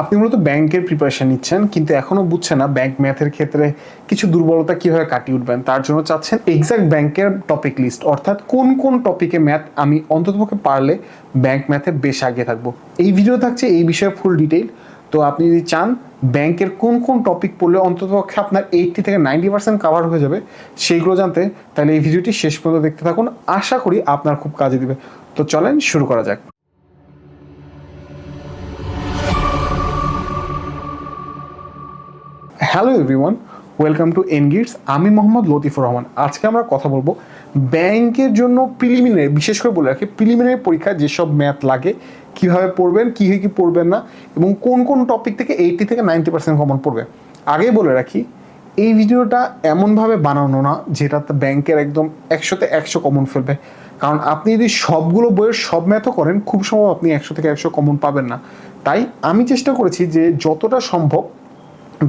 আপনি মূলত ব্যাংকের প্রিপারেশন নিচ্ছেন, কিন্তু এখনও বুঝছেন না ব্যাংক ম্যাথের ক্ষেত্রে কিছু দুর্বলতা কীভাবে কাটিয়ে উঠবেন। তার জন্য চাচ্ছেন এক্সাক্ট ব্যাংকের টপিক লিস্ট অর্থাৎ কোন কোন টপিকে ম্যাথ আমি অন্ততপক্ষে পারলে ব্যাংক ম্যাথে বেশ আগে থাকব। এই ভিডিও থাকছে এই বিষয়ে ফুল ডিটেইল তো আপনি যদি চান ব্যাংকের কোন কোন টপিক পড়লে অন্ততপক্ষে আপনার এইটটি থেকে নাইনটি পার্সেন্ট কাভার হয়ে যাবে, সেইগুলো জানতে তাহলে এই ভিডিওটি শেষ পর্যন্ত দেখতে থাকুন। আশা করি আপনার খুব কাজে দিবে। তো চলেন শুরু করা যাক। হ্যালো এভরিওয়ান, ওয়েলকাম টু এনগিটস। আমি মোহাম্মদ লতিফুর রহমান। আজকে আমরা কথা বলব ব্যাংকের জন্য প্রিলিমিনারি, বিশেষ করে বলে রাখি, প্রিলিমিনারি পরীক্ষায় যেসব ম্যাথ লাগে, কীভাবে পড়বেন, কী কী পড়বেন না, এবং কোন কোন টপিক থেকে এইটি থেকে নাইনটি পার্সেন্ট কমন পড়বে। আগেই বলে রাখি, এই ভিডিওটা এমনভাবে বানানো না যেটাতে ব্যাংকের একদম একশোতে একশো কমন ফেলবে। কারণ আপনি যদি সবগুলো বইয়ের সব ম্যাথও করেন, খুব সম্ভব আপনি একশো থেকে একশো কমন পাবেন না। তাই আমি চেষ্টা করেছি যে যতটা সম্ভব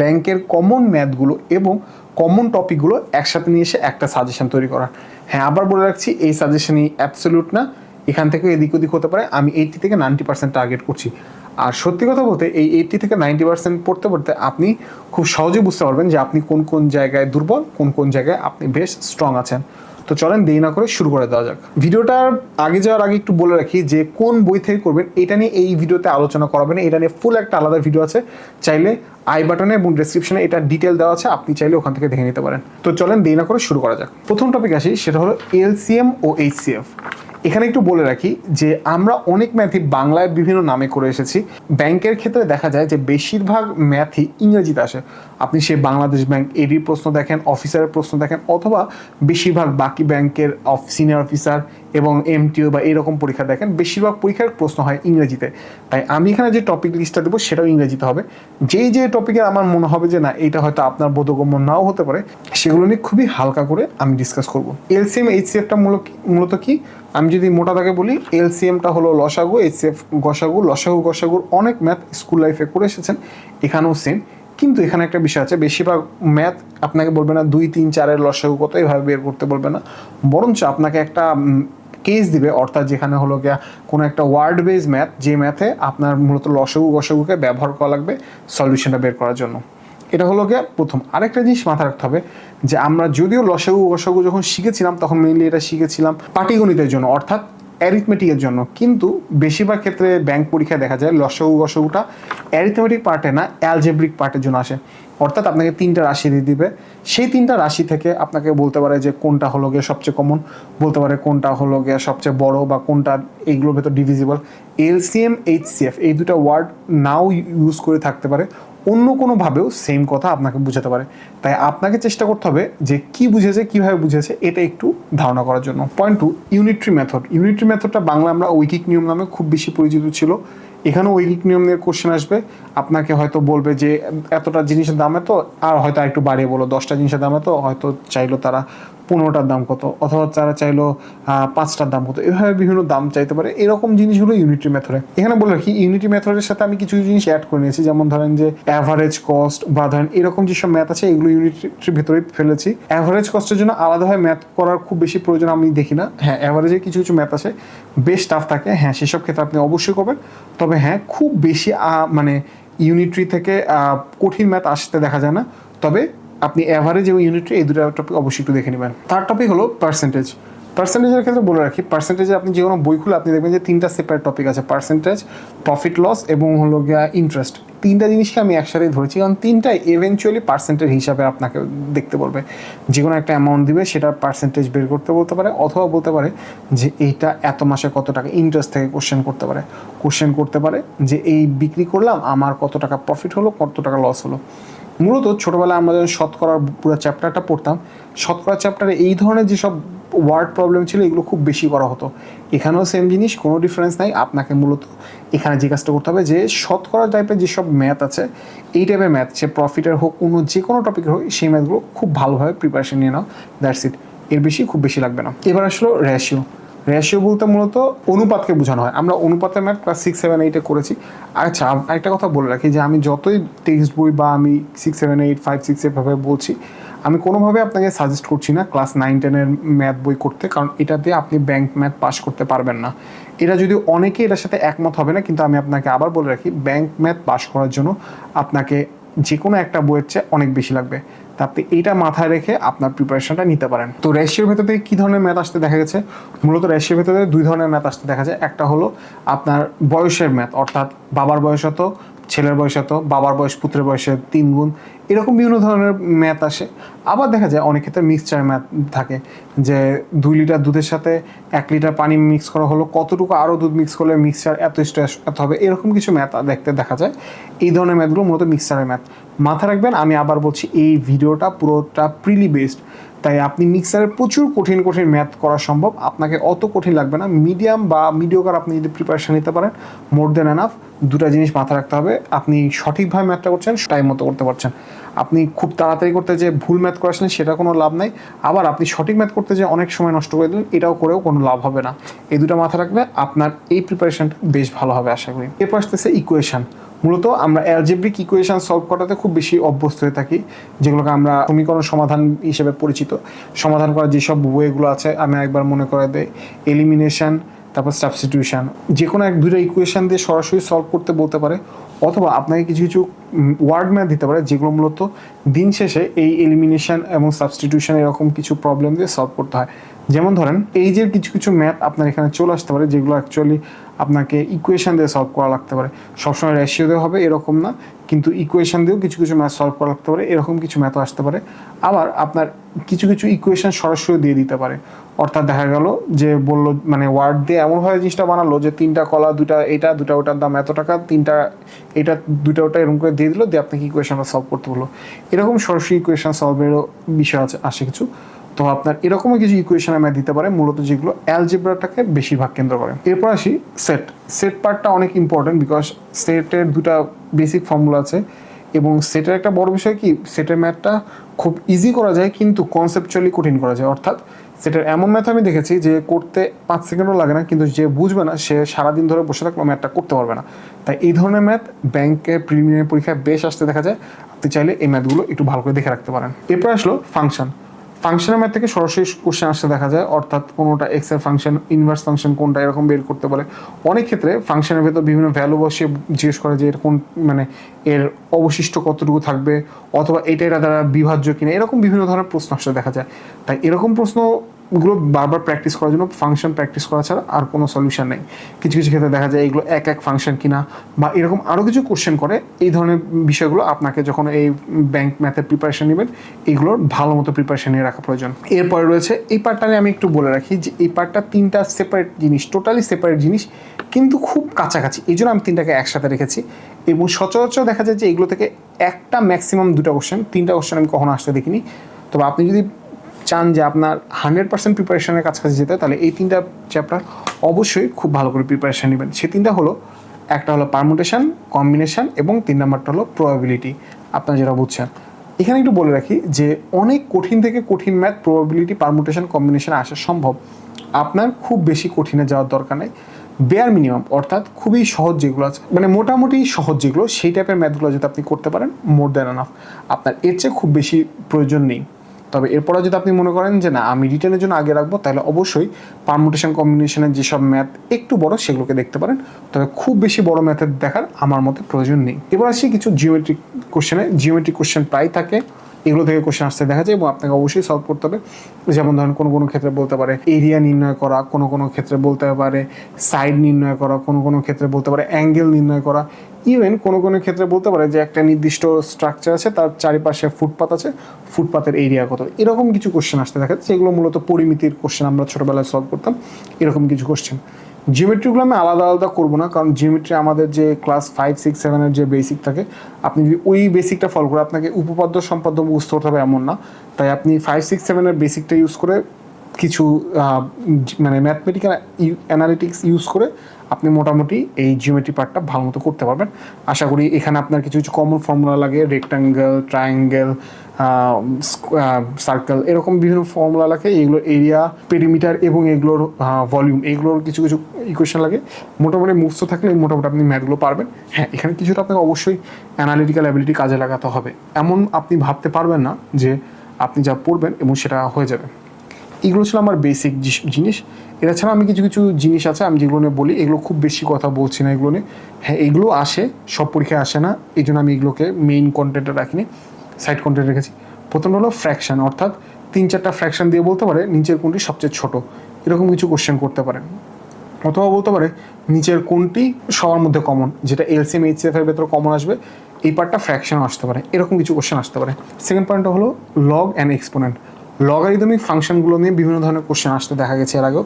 ব্যাংকের কমন ম্যাথগুলো এবং কমন টপিকগুলো একসাথে নিয়ে এসে একটা সাজেশন তৈরি করা হ্যাঁ আবার বলে রাখছি, এই সাজেশনই অ্যাবসলিউট না। এখান থেকে এদিক ওদিক হতে পারে। আমি এইটি থেকে নাইনটি পার্সেন্ট টার্গেট করছি। আর সত্যি কথা বলতে, এই এইটটি থেকে নাইনটি পার্সেন্ট পড়তে পড়তে আপনি খুব সহজে বুঝতে পারবেন যে আপনি কোন কোন জায়গায় দুর্বল, কোন কোন জায়গায় আপনি বেশ স্ট্রং আছেন। তো চলেন দেরি না করে শুরু করে দেওয়া যাক। ভিডিওটার আগে যাওয়ার আগে একটু বলে রাখি যে কোন বই থেকে করবেন, এটা নিয়ে এই ভিডিওতে আলোচনা করাবেন এটা নিয়ে ফুল একটা আলাদা ভিডিও আছে। চাইলে আই বাটনে এবং ডেসক্রিপশনে এটা ডিটেল দেওয়া আছে, আপনি চাইলে ওখান থেকে দেখে নিতে পারেন। তো চলেন দেরি না করে শুরু করা যাক। প্রথম টপিক আসি, সেটা হলো এলসিএম ও এইচসিএফ এখানে একটু বলে রাখি যে, আমরা অনেক ম্যাথই বাংলায় বিভিন্ন নামে করে এসেছি। ব্যাংকের ক্ষেত্রে দেখা যায় যে, বেশিরভাগ ম্যাথই ইংরেজিতে আসে। আপনি সে বাংলাদেশ ব্যাংক এডির প্রশ্ন দেখেন, অফিসারের প্রশ্ন দেখেন, অথবা বেশিরভাগ বাকি ব্যাংকের অফ সিনিয়র অফিসার এবং এমটিও বা এরকম পরীক্ষা দেখেন, বেশিরভাগ পরীক্ষার প্রশ্ন হয় ইংরেজিতে। তাই আমি এখানে যে টপিক লিস্টটা দেবো, সেটাও ইংরেজিতে হবে। যেই যে টপিকে আমার মনে হবে যে না এটা হয়তো আপনার বোধগম্য নাও হতে পারে। সেগুলো নিয়ে খুবই হালকা করে আমি ডিসকাস করব। এলসিএম এইচসিএফটা মূলত মূলত কি? আমি যদি মোটা দাগে বলি এলসিএমটা হলো লসাগু এইচসিএফ গসাগু, লসাগু গসাগুর অনেক ম্যাথ স্কুল লাইফে করে এসেছেন, এখানেও সেম কিন্তু এখানে একটা বিষয় আছে, বেশিরভাগ ম্যাথ আপনাকে বলবে না দুই, তিন, চারের লসাগু কত, এভাবে বের করতে বলবে না। বরঞ্চ আপনাকে একটা কেস দিবে, অর্থাৎ যেখানে হলো গিয়া কোনো একটা ওয়ার্ড বেজ ম্যাথ যে ম্যাথে আপনার মূলত লসগু গসগুকে ব্যবহার করা লাগবে সলিউশনটা বের করার জন্য। এটা হলো গিয়ে প্রথম। আরেকটা জিনিস মাথায় রাখতে হবে যে আমরা যদিও লসাগু গসাগু যখন শিখেছিলাম, তখন মেইনলি এটা শিখেছিলাম পাটিগণিতের জন্য, অর্থাৎ অ্যারিথমেটিকের জন্য। কিন্তু বেশিরভাগ ক্ষেত্রে ব্যাংক পরীক্ষায় দেখা যায় লসাগু গসাগুটা অ্যারিথমেটিক পার্টে না অ্যালজেব্রিক পার্টের জন্য আসে। অর্থাৎ আপনাকে তিনটা রাশি দিয়ে দিবে। সেই তিনটা রাশি থেকে আপনাকে বলতে পারে যে কোনটা হলো গিয়ে সবচেয়ে কমন বলতে পারে কোনটা হলো গিয়ে সবচেয়ে বড় বা কোনটা এইগুলোর ভেতর ডিভিজিবল এলসিএম এইচসিএফ এই দুটো ওয়ার্ড নাও ইউজ করে থাকতে পারে। অন্য কোনোভাবেও সেম কথা আপনাকে বুঝাতে পারে। তাই আপনাকে চেষ্টা করতে হবে যে কি বুঝেছে, কীভাবে বুঝেছে, এটা একটু ধারণা করার জন্য। Point two unitary method unitary মেথডটা Bangla আমরা ঐকিক নিয়ম নামে খুব বেশি পরিচিত ছিল। এখানেও ঐকিক নিয়ম নিয়ে কোশ্চেন আসবে। আপনাকে হয়তো বলবে যে, এতটা জিনিসের দাম এত আর হয়তো একটু বাড়িয়ে বলো, দশটা জিনিসের দাম এত হয়তো চাইলো তারা পনেরোটার দাম কত? অথবা তারা চাইলো পাঁচটার দাম কত? এভাবে বিভিন্ন দাম চাইতে পারে। এরকম জিনিসগুলো ইউনিটি মেথডে এখানে বলে রাখি ইউনিটি মেথডের সাথে আমি কিছু জিনিস অ্যাড করে নিয়েছি। যেমন ধরেন যে অ্যাভারেজ কস্ট বা ধরেন এরকম যেসব ম্যাথ আছে, এগুলো ইউনিটির ভিতরে ফেলেছি। অ্যাভারেজ কস্টের জন্য আলাদাভাবে ম্যাথ করার খুব বেশি প্রয়োজন আমি দেখি না। হ্যাঁ অ্যাভারেজে কিছু কিছু ম্যাথ আছে। বেশ টাফ থাকে। হ্যাঁ সেসব ক্ষেত্রে আপনি অবশ্যই করবেন। তবে হ্যাঁ খুব বেশি মানে ইউনিট্রি থেকে কঠিন ম্যাথ আসতে দেখা যায় না। তবে আপনি অ্যাভারেজ এবং ইউনিট্রি এই দুটো টপিক অবশ্যই একটু দেখে নেবেন। তার টপিক হলো পার্সেন্টেজ পার্সেন্টেজের ক্ষেত্রে বলে রাখি পার্সেন্টেজে আপনি যে কোনো বই খুলে আপনি দেখবেন যে তিনটা সেপারেট টপিক আছে পার্সেন্টেজ প্রফিট লস এবং হলো গিয়া ইন্টারেস্ট তিনটা জিনিসকে আমি একসাথে ধরেছি, কারণ তিনটাই এভেনচুয়ালি পার্সেন্টেজ হিসাবে আপনাকে দেখতে বলবে। যে কোনো একটা অ্যামাউন্ট দিবে, সেটা পার্সেন্টেজ বের করতে বলতে পারে, অথবা বলতে পারে যে এইটা এত মাসে কত টাকা ইন্টারেস্ট থেকে কোশ্চেন করতে পারে। কোশ্চেন করতে পারে যে এই বিক্রি করলাম, আমার কত টাকা প্রফিট হলো, কত টাকা লস হলো। মূলত ছোটোবেলায় আমরা যখন শতকরার পুরো চ্যাপ্টারটা পড়তাম, শতকরা চ্যাপ্টারে এই ধরনের যেসব ওয়ার্ড প্রবলেম ছিল, এগুলো খুব বেশি করা হতো। এখানেও সেম জিনিস, কোনো ডিফারেন্স নাই। আপনাকে মূলত এখানে যে কাজটা করতে হবে যে, শতকরা টাইপের যেসব ম্যাথ আছে, এই টাইপের ম্যাথ সে প্রফিটের হোক, অন্য যে কোনো টপিকের হোক, সেই ম্যাথগুলো খুব ভালোভাবে প্রিপারেশন নিয়ে নাও। দ্যাটস ইট এর বেশি, খুব বেশি লাগবে না। এবার আসলো রেশিও রেশিও বলতে মূলত অনুপাতকে বোঝানো হয়। আমরা অনুপাতের ম্যাথ ক্লাস সিক্স সেভেন এইটে করেছি। আচ্ছা আরেকটা কথা বলে রাখি যে আমি যতই টেক্সট বই বা আমি six seven eight five six এভাবে বলছি, আমি কোনোভাবে আপনাকে সাজেস্ট করছি না ক্লাস নাইন টেনের ম্যাথ বই করতে, কারণ এটা দিয়ে আপনি ব্যাংক ম্যাথ পাস করতে পারবেন না। এটা যদি অনেকে এটার সাথে একমত হবে না, কিন্তু আমি আপনাকে আবার বলে রাখি ব্যাংক ম্যাথ পাস করার জন্য আপনাকে যে কোনো একটা বইয়ের চেয়ে অনেক বেশি লাগবে। আপনি এইটা মাথায় রেখে আপনার প্রিপারেশনটা নিতে পারেন। তো রেশিওর ভেতর থেকে কী ধরনের ম্যাথ আসতে দেখা গেছে? মূলত রেশিওর ভেতরে দুই ধরনের ম্যাথ আসতে দেখা যায়। একটা হলো আপনার বয়সের ম্যাথ অর্থাৎ বাবার বয়স হতো ছেলের বয়স হতো বাবার বয়স পুত্রের বয়সের তিন গুণ, এরকম বিভিন্ন ধরনের ম্যাথ আসে। আবার দেখা যায় অনেক ক্ষেত্রে মিক্সচার ম্যাথ থাকে, যে দুই লিটার দুধের সাথে এক লিটার পানি মিক্স করা হলো, কতটুকু আরও দুধ মিক্স করলে মিক্সচার এত এত হবে, এরকম কিছু ম্যাথ দেখতে দেখা যায়। এই ধরনের ম্যাথগুলো মূলত মিক্সচারের ম্যাথ মাথা রাখবেন, আমি আবার বলছি এই ভিডিওটা পুরোটা প্রিলি বেসড তাই আপনি মিক্সারে প্রচুর কঠিন কঠিন ম্যাথ করা সম্ভব। আপনাকে অত কঠিন লাগবে না। মিডিয়াম বা মিডিওকার আপনি যদি প্রিপারেশান নিতে পারেন মোর দেন এনাফ দুটা জিনিস মাথায় রাখতে হবে। আপনি সঠিকভাবে ম্যাথটা করছেন টাইম মতো করতে পারছেন। আপনি খুব তাড়াতাড়ি করতে যে ভুল ম্যাথ করে আসলেন সেটা কোনো লাভ নাই। আবার আপনি সঠিক ম্যাথ করতে যে অনেক সময় নষ্ট করে দিলেন, এটাও করেও কোনো লাভ হবে না। এই দুটো মাথায় রাখলে আপনার এই প্রিপারেশনটা বেশ ভালো হবে, আশা করি। এরপর আসতেছে ইকুয়েশন মূলত আমরা অ্যালজেব্রিক ইকুয়েশন সলভ করাতে খুব বেশি অভ্যস্ত হয়ে থাকি, যেগুলোকে আমরা সমীকরণ সমাধান হিসেবে পরিচিত। সমাধান করার যেসব বইগুলো আছে, আমি একবার মনে করে দেয় এলিমিনেশন তারপর সাবস্টিটিউশন যে কোনো এক দুটো ইকুয়েশান দিয়ে সরাসরি সলভ করতে বলতে পারে। অথবা আপনাকে কিছু কিছু ওয়ার্ড ম্যাপ দিতে পারে, যেগুলো মূলত দিন শেষে এই এলিমিনেশন এবং সাবস্টিটিউশন এরকম কিছু প্রবলেম দিয়ে সলভ করতে হয়। যেমন ধরেন এইজের কিছু কিছু ম্যাথ আপনার এখানে চলে আসতে পারে, যেগুলো অ্যাকচুয়ালি আপনাকে ইকুয়েশন দিয়ে সলভ করা লাগতে পারে। সবসময় রেশিও দিয়ে হবে এরকম না। কিন্তু ইকুয়েশন দিয়েও কিছু কিছু ম্যাথ সলভ করা পারে, এরকম কিছু ম্যাথও আসতে পারে। আবার আপনার কিছু কিছু ইকুয়েশন সরাসরি দিয়ে দিতে পারে। অর্থাৎ দেখা গেল যে বলল মানে ওয়ার্ড দিয়ে এমনভাবে জিনিসটা বানালো যে তিনটা কলা দুটা এটা দুটা ওটার দাম এত টাকা, তিনটা এটা দুটা ওটা এরকম করে দিয়ে দিল, দিয়ে আপনাকে ইকুয়েশনটা সলভ করতে বলল। এরকম সরাসরি ইকুয়েশন সলভেরও বিষয় আছে, আসে কিছু। তো আপনার এরকমই কিছু ইকুয়েশন আমি দিতে পারে, মূলত যেগুলো অ্যালজেব্রাটাকে বেশিরভাগ কেন্দ্র করে। এরপর আসি সেট সেট পার্টটা অনেক ইম্পর্টেন্ট বিকজ সেটের দুটা বেসিক ফর্মুলা আছে। এবং সেটার একটা বড় বিষয় কি, সেটের ম্যাথটা খুব ইজি করা যায়, কিন্তু কনসেপচুয়ালি কঠিন করা যায়। অর্থাৎ সেটার এমন ম্যাথ আমি দেখেছি যে করতে পাঁচ সেকেন্ডও লাগে না, কিন্তু যে বুঝবে না, সে সারাদিন ধরে বসে থাকলেও ম্যাথটা করতে পারবে না। তাই এই ধরনের ম্যাথ ব্যাংকের প্রিলিমিনারি পরীক্ষায় বেশ আসতে দেখা যায়। আপনি চাইলে এই ম্যাথগুলো একটু ভালো করে দেখে রাখতে পারেন। এরপর আসলো ফাংশন ফাংশনের ম্যাথ থেকে সরাসরি কোশ্চেন আসতে দেখা যায়, অর্থাৎ কোনোটা এক্সের ফাংশন ইনভার্স ফাংশন কোনটা এরকম বের করতে পারে। অনেক ক্ষেত্রে ফাংশনের ভেতর বিভিন্ন ভ্যালু বসিয়ে জিজ্ঞেস করে যে এর কোন মানে এর অবশিষ্ট কতটুকু থাকবে, অথবা এটা এটা দ্বারা বিভাজ্য কিনা, এরকম বিভিন্ন ধরনের প্রশ্ন আসতে দেখা যায়। তাই এরকম প্রশ্ন গুলো বারবার প্র্যাকটিস করার জন্য ফাংশন প্র্যাকটিস করা ছাড়া আর কোনো সলিউশন নেই। কিছু কিছু ক্ষেত্রে দেখা যায় এগুলো এক এক ফাংশন কিনা বা এরকম আরও কিছু কোশ্চেন করে, এই ধরনের বিষয়গুলো আপনাকে যখন এই ব্যাংক ম্যাথের প্রিপারেশন নেবেন এইগুলোর ভালো মতো প্রিপারেশন নিয়ে রাখা প্রয়োজন। এরপরে রয়েছে, এই পার্টটা আমি একটু বলে রাখি যে, এই পার্টটা তিনটা সেপারেট জিনিস টোটালি সেপারেট জিনিস, কিন্তু খুব কাছাকাছি। এই জন্য আমি তিনটাকে একসাথে রেখেছি। এবং সচরাচর দেখা যায় যে, এগুলো থেকে একটা ম্যাক্সিমাম দুটা কোশ্চেন তিনটা কোশ্চেন আমি কখনো আসতে দেখিনি। তবে আপনি যদি চান যে আপনার হান্ড্রেড পার্সেন্ট প্রিপারেশনের কাছাকাছি যেতে তাহলে এই তিনটা চ্যাপ্টার অবশ্যই খুব ভালো করে প্রিপারেশন নেবেন। সে তিনটা হলো, একটা হলো পারমুটেশন কম্বিনেশন এবং তিন নাম্বারটা হলো প্রবাবিলিটি আপনারা যেটা বুঝছেন। এখানে একটু বলে রাখি যে অনেক কঠিন থেকে কঠিন ম্যাথ প্রবাবিলিটি পারমুটেশন কম্বিনেশন আসা সম্ভব। আপনার খুব বেশি কঠিনে যাওয়ার দরকার নেই। বেয়ার মিনিমাম অর্থাৎ খুবই সহজ যেগুলো আছে মানে মোটামুটি সহজ যেগুলো, সেই টাইপের ম্যাথগুলো যদি আপনি করতে পারেন মোর দ্যান আনাফ আপনার এর চেয়ে খুব বেশি প্রয়োজন নেই। তবে এরপরে যদি আপনি মনে করেন যে না, আমি রিটার্নের জন্য আগে রাখব, তাহলে অবশ্যই পারমুটেশন কম্বিনেশনের যেসব ম্যাথ একটু বড় সেগুলোকে দেখতে পারেন। তবে খুব বেশি বড় ম্যাথের দেখার আমার মতে প্রয়োজন নেই। এবার আসি কিছু জিওমেট্রিক কোশ্চেনে জিওমেট্রিক কোশ্চেন প্রায় থাকে। এগুলো থেকে কোশ্চেন আসতে দেখা যায় এবং আপনাকে অবশ্যই সলভ করতে হবে। যেমন ধরেন কোনো কোনো ক্ষেত্রে বলতে পারে এরিয়া নির্ণয় করা, কোনো কোনো ক্ষেত্রে বলতে পারে সাইড নির্ণয় করা, কোনো কোনো ক্ষেত্রে বলতে পারে অ্যাঙ্গেল নির্ণয় করা। ইভেন কোনো কোনো ক্ষেত্রে বলতে পারে যে একটা নির্দিষ্ট স্ট্রাকচার আছে, তার চারিপাশে ফুটপাত আছে, ফুটপাতের এরিয়া কত। এরকম কিছু কোশ্চেন আসতে থাকে। যেগুলো মূলত পরিমিতির কোশ্চেন আমরা ছোটোবেলায় সলভ করতাম। এরকম কিছু কোশ্চেন জিওমেট্রিগুলো আমি আলাদা আলাদা করব না, কারণ জিওমেট্রি আমাদের যে ক্লাস ফাইভ সিক্স সেভেনের যে বেসিক থাকে, আপনি যদি ওই বেসিকটা ফলো করে আপনাকে উপপাদ্য সম্পাদ্য বুঝতে করতে হবে এমন না। তাই আপনি ফাইভ সিক্স সেভেনের বেসিকটা ইউজ করে কিছু মানে ম্যাথমেটিক্যাল অ্যানালিটিক্স ইউজ করে আপনি মোটামুটি এই জিওমেট্রি পার্টটা ভালো মতো করতে পারবেন। আশা করি এখানে আপনার কিছু কিছু কমন ফর্মুলা লাগে রেক্টাঙ্গেল ট্রায়াঙ্গেল সার্কেল এরকম বিভিন্ন ফর্মুলা লাগে। এগুলো এরিয়া পেরিমিটার এবং এগুলোর ভলিউম এগুলোর কিছু কিছু ইকুয়েশন লাগে। মোটামুটি মুখস্থ থাকলে মোটামুটি আপনি ম্যাথগুলো পারবেন। হ্যাঁ এখানে কিছুটা আপনাকে অবশ্যই অ্যানালিটিক্যাল অ্যাবিলিটি কাজে লাগাতে হবে। এমন আপনি ভাবতে পারবেন না যে আপনি যা পড়বেন এবং সেটা হয়ে যাবে। এগুলো ছিল আমার বেসিক জিনিস। এটা ছাড়া আমি কিছু কিছু জিনিস আছে, আমি যেগুলো নিয়ে বলি, এগুলো খুব বেশি কথা বলছি না এগুলো নিয়ে। হ্যাঁ এগুলো আসে, সব পরীক্ষায় আসে না, এই জন্য আমি এগুলোকে মেইন কন্টেন্টে রাখিনি সাইড কন্টেন্ট রেখেছি। প্রথম হলো ফ্র্যাকশন অর্থাৎ তিন চারটা ফ্র্যাকশন দিয়ে বলতে পারে নিচের কোনটি সবচেয়ে ছোট। এরকম কিছু কোশ্চেন করতে পারে। অথবা বলতে পারে নিচের কোনটি সবার মধ্যে কমন যেটা এলসিএম এইচসিএফ এর ভেতরে কমন আসবে, এই পার্টটা ফ্র্যাকশনও আসতে পারে, এরকম কিছু কোশ্চেন আসতে পারে। সেকেন্ড পয়েন্টটা হলো লগ অ্যান্ড এক্সপোনেন্ট লগারিদমিক ফাংশনগুলো নিয়ে বিভিন্ন ধরনের কোশ্চেন আসতে দেখা গেছে এর আগেও।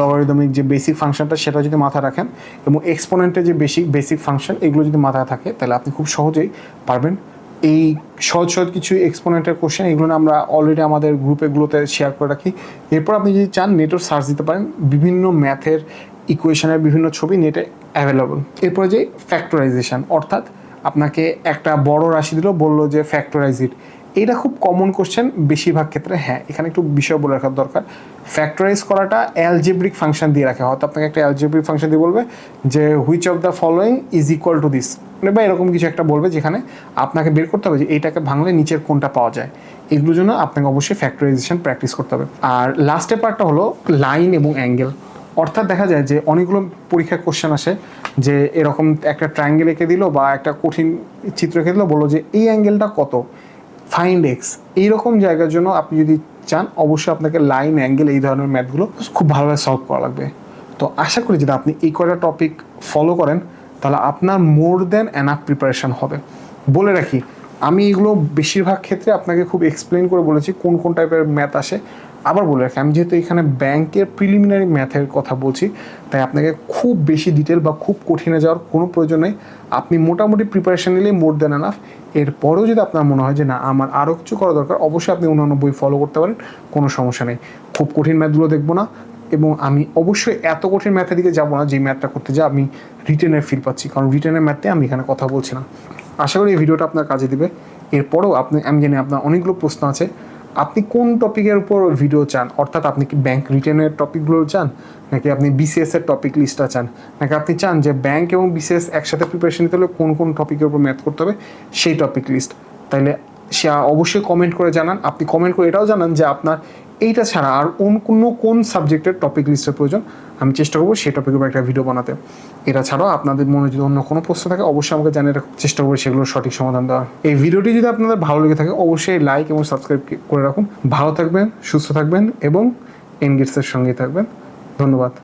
লগারিদমিক যে বেসিক ফাংশনটা সেটা যদি মাথায় রাখেন এবং এক্সপোনেন্টের যে বেসিক বেসিক ফাংশন এগুলো যদি মাথায় থাকে, তাহলে আপনি খুব সহজেই পারবেন। এই সহজ সহজ কিছু এক্সপোনেন্টের কোশ্চেন এগুলো আমরা অলরেডি আমাদের গ্রুপেগুলোতে শেয়ার করে রাখি। এরপর আপনি যদি চান নেটও সার্চ দিতে পারেন। বিভিন্ন ম্যাথের ইকুয়েশনের বিভিন্ন ছবি নেটে অ্যাভেলেবল এরপরে যে ফ্যাক্টরাইজেশন অর্থাৎ আপনাকে একটা বড় রাশি দিল, বলল যে ফ্যাক্টরাইজ ইট এটা খুব কমন কোশ্চেন বেশিরভাগ ক্ষেত্রে হ্যাঁ এখানে একটু বিষয় বলে রাখার দরকার। ফ্যাক্টরাইজ করাটা অ্যালজেব্রিক ফাংশন দিয়ে রাখা হয়তো আপনাকে একটা অ্যালজেব্রিক ফাংশন দিয়ে বলবে যে which of the following is equal to this মানে বা এরকম কিছু একটা বলবে যেখানে আপনাকে বের করতে হবে যে এইটাকে ভাঙলে নিচের কোনটা পাওয়া যায়। এগুলোর জন্য আপনাকে অবশ্যই ফ্যাক্টরাইজেশন প্র্যাকটিস করতে হবে। আর লাস্টের পার্টটা হলো লাইন এবং অ্যাঙ্গেল অর্থাৎ দেখা যায় যে, অনেকগুলো পরীক্ষার কোশ্চেন আসে যে, এরকম একটা ট্রায়াঙ্গেল এঁকে দিল বা একটা কঠিন চিত্র এঁকে দিল, বলল যে, এই অ্যাঙ্গেলটা কত? ফাইন্ড এক্স এইরকম জায়গার জন্য আপনি যদি চান, অবশ্যই আপনাকে লাইন অ্যাঙ্গেল এই ধরনের ম্যাথগুলো খুব ভালোভাবে সলভ করা লাগবে। তো আশা করি যদি আপনি এই কয়টা টপিক ফলো করেন, তাহলে আপনার মোর দেন অ্যানাফ প্রিপারেশান হবে। বলে রাখি, আমি এগুলো বেশিরভাগ ক্ষেত্রে আপনাকে খুব এক্সপ্লেন করে বলেছি কোন কোন টাইপের ম্যাথ আসে। আবার বলে রাখি, আমি যেহেতু এখানে ব্যাংকের প্রিলিমিনারি ম্যাথের কথা বলছি, তাই আপনাকে খুব বেশি ডিটেল বা খুব কঠিনে যাওয়ার কোনো প্রয়োজন নেই। আপনি মোটামুটি প্রিপারেশান নিলেই মোর দেন এনাফ এরপরেও যদি আপনার মনে হয় যে না, আমার আরও কিছু করা দরকার, অবশ্যই আপনি অন্যান্য বই ফলো করতে পারেন, কোনো সমস্যা নেই। খুব কঠিন ম্যাথগুলো দেখব না, এবং আমি অবশ্যই এত কঠিন ম্যাথের দিকে যাব না যে ম্যাথটা করতে যা আমি রিটেনের ফিল পাচ্ছি, কারণ রিটেনের ম্যাথে আমি এখানে কথা বলছি না। আশা করি এই ভিডিওটা আপনার কাজে দিবে। এরপরেও আপনি, আমি জানি আপনার অনেকগুলো প্রশ্ন আছে আপনি কোন টপিকের উপর ভিডিও চান? অর্থাৎ আপনি কি ব্যাংক রিটেনের টপিকগুলো চান? নাকি আপনি বিসিএস এর টপিক লিস্টটা চান? নাকি আপনি চান যে ব্যাংক এবং বিসিএস একসাথে প্রিপারেশন নিতে হলে কোন কোন টপিকের উপর ম্যাথ করতে হবে? সেই টপিক লিস্ট তাইলে সে অবশ্যই কমেন্ট করে জানান। আপনি কমেন্ট করে এটাও জানান যে আপনার এইটা ছাড়া আর অন্য কোন সাবজেক্টের টপিক লিস্টের প্রয়োজন, আমি চেষ্টা করব সেই টপিকের উপর একটা ভিডিও বানাতে। এটা ছাড়াও আপনাদের মনে যদি অন্য কোনো প্রশ্ন থাকে, অবশ্যই আমাকে জানিয়ে রাখার চেষ্টা করব সেগুলোর সঠিক সমাধান দেওয়ার। এই ভিডিওটি যদি আপনাদের ভালো লেগে থাকে, অবশ্যই লাইক এবং সাবস্ক্রাইব করে রাখুন। ভালো থাকবেন, সুস্থ থাকবেন এবং এনগেটসের সঙ্গেই থাকবেন। ধন্যবাদ।